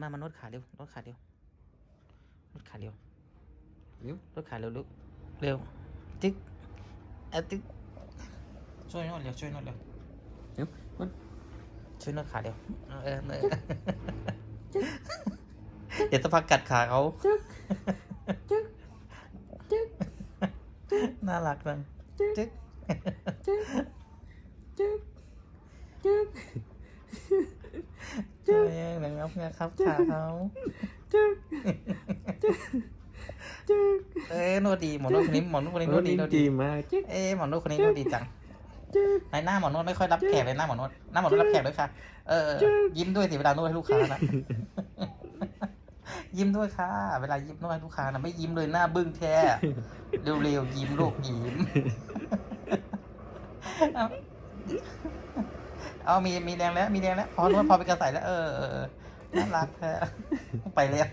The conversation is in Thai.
มามานวดขาเร็วนวดขาเร็วนวดขาเร็วเร็วนวดขาเร็วลุกเร็วจึ๊กอะจึ๊กช่วยนวดเร็วช่วยนวดเร็วเร็วมันช่วยนวดขาเร็วเออเออเดี๋ยวจะพักกัดขาเขาจึ๊กจึ๊กจึ๊กน่ารักจังจึ๊กจึ๊กจึ๊กจึ๊ก เจ๊งนะครับเนี่ยครับขาเขาจึ๊กจึ๊กจึ๊กเอ้ยนวดดีหมอนวดคนนี้หมอนวดคนนี้นวดดีนวดดีดีมากจึ๊กเอ้ยหมอนวดคนนี้นวดดีจังจึ๊กในหน้าหมอนวดไม่ค่อยรับแขกเลยหน้าหมอนวดหน้าหมอนวดรับแขกด้วยค่ะ เออยิ้มด้วยสิเวลานวดให้ลูกค้านะยิ้มด้วยค่ะ เวลายิ้มนวดให้ลูกค้านะไม่ยิ้มเลยหน้าบึ้งแท้เร็วๆยิ้มลูกยิ้ม เอามีมีแรงแล้ว มีแรงแล้ว พอนวดพอเป็นกระใสแล้ว เออเออเออน่ารักแท้ไปแล้ว